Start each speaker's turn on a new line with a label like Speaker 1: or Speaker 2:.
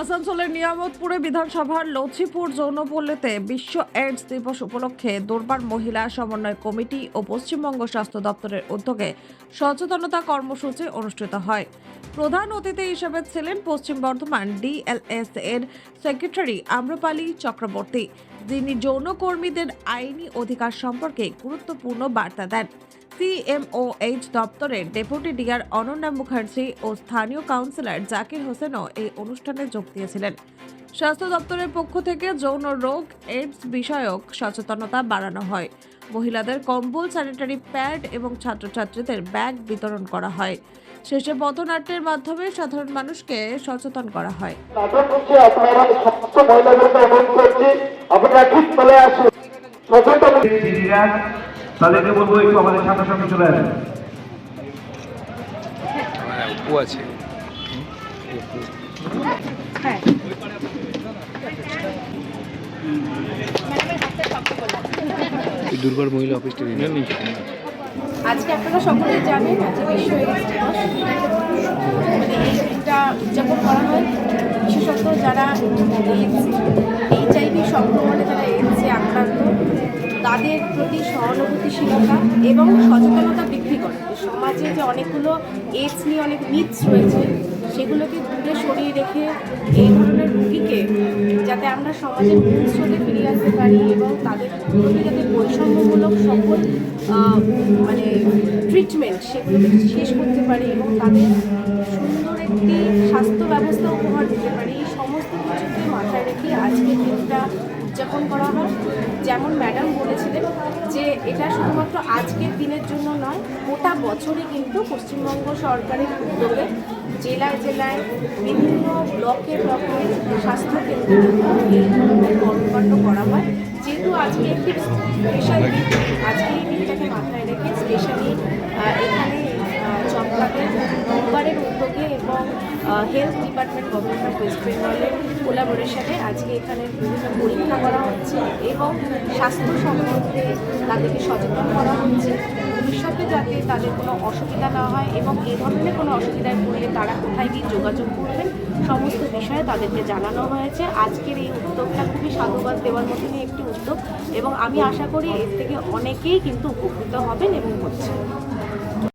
Speaker 1: আসানসোলের নিয়ামতপুরে বিধানসভার লছিপুর যৌনপল্লীতে বিশ্ব এইডস দিবস উপলক্ষে দুর্বার মহিলা সমন্বয় কমিটি ও পশ্চিমবঙ্গ স্বাস্থ্য দপ্তরের উদ্যোগে সচেতনতা কর্মসূচি অনুষ্ঠিত হয়। প্রধান অতিথি হিসেবে ছিলেন পশ্চিম বর্ধমান ডিএলএস এর সেক্রেটারি আম্রপালি চক্রবর্তী, যিনি যৌনকর্মীদের আইনি অধিকার সম্পর্কে গুরুত্বপূর্ণ বার্তা দেন। সিএমওএইচ দপ্তরের deputy D R Ananya Mukherjee ও স্থানীয় কাউন্সিলর জাকির হোসেনও এই অনুষ্ঠানে যোগ দিয়েছিলেন। স্বাস্থ্য দপ্তরের পক্ষ থেকে যৌন রোগ এইডস বিষয়ক সচেতনতা বাড়ানো হয়। মহিলাদের কম্বল স্যানিটারি প্যাড এবং ছাত্রছাত্রীদের ব্যাগ বিতরণ করা হয়। শেষে পথনাট্যের মাধ্যমে সাধারণ মানুষকে সচেতন করা হয়।
Speaker 2: আপনারা ঠিক চলে আসুন।
Speaker 3: তাদেরকে বলব একটু আমাদের সামনে সামনে চলে আসুন।
Speaker 4: ও আছে। এই দুর্বার মহিলা অফিসটা।
Speaker 5: আজকে আপনারা সকলেই জানেন যে বিশ্ব এইডস দিবস। এই দিনটা উদযাপন করা হয় বিশেষত যারা এইচআইভি সংক্রমণে তাদের প্রতি সহানুভূতিশীলতা এবং সচেতনতা বৃদ্ধি করে। সমাজে যে অনেকগুলো এইডস নিয়ে অনেক মিথস রয়েছে, সেগুলোকে দূরে সরিয়ে রেখে এই ধরনের রুগীকে যাতে আমরা সমাজের মূল স্রোতে ফিরিয়ে আসতে পারি এবং তাদের প্রতি যাতে বৈষম্যমূলক সকল মানে ট্রিটমেন্ট সেগুলোকে শেষ করতে পারি এবং তাদের সুন্দর একটি স্বাস্থ্য ব্যবস্থা উপহার দিতে পারি। এই সমস্ত কিছুকে মাথায় রেখে আজকের দিনটা উদযাপন করা হয়। যেমন ম্যাডাম বলেছিলেন যে এটা শুধুমাত্র আজকের দিনের জন্য নয়, গোটা বছরই কিন্তু পশ্চিমবঙ্গ সরকারের উদ্যোগে জেলায় জেলায় বিভিন্ন ব্লকে ব্লকে স্বাস্থ্য কেন্দ্রে কিন্তু এই ধরনের কর্মকাণ্ড করা হয়। যেহেতু আজকে একটি স্পেশাল আজকে এই দিনটাকে মাথায় রেখে স্পেশালি এখানে উদ্যোগে এবং health department government of west বেঙ্গলের কোলাবোরেশনে আজকে এখানে বিভিন্ন পরীক্ষা করা হচ্ছে এবং স্বাস্থ্য সম্বন্ধে তাদেরকে সচেতন করা হচ্ছে। ভবিষ্যতে যাতে তাদের কোনো অসুবিধা না হয় এবং এই ধরনের কোনো অসুবিধায় পড়লে তারা কোথায় গিয়ে যোগাযোগ করবেন, সমস্ত বিষয়ে তাদেরকে জানানো হয়েছে। আজকের এই উদ্যোগটা খুবই সাধুবাদ দেওয়ার মতনই একটি উদ্যোগ এবং আমি আশা করি এর থেকে অনেকেই কিন্তু উপকৃত হবেন এবং হচ্ছে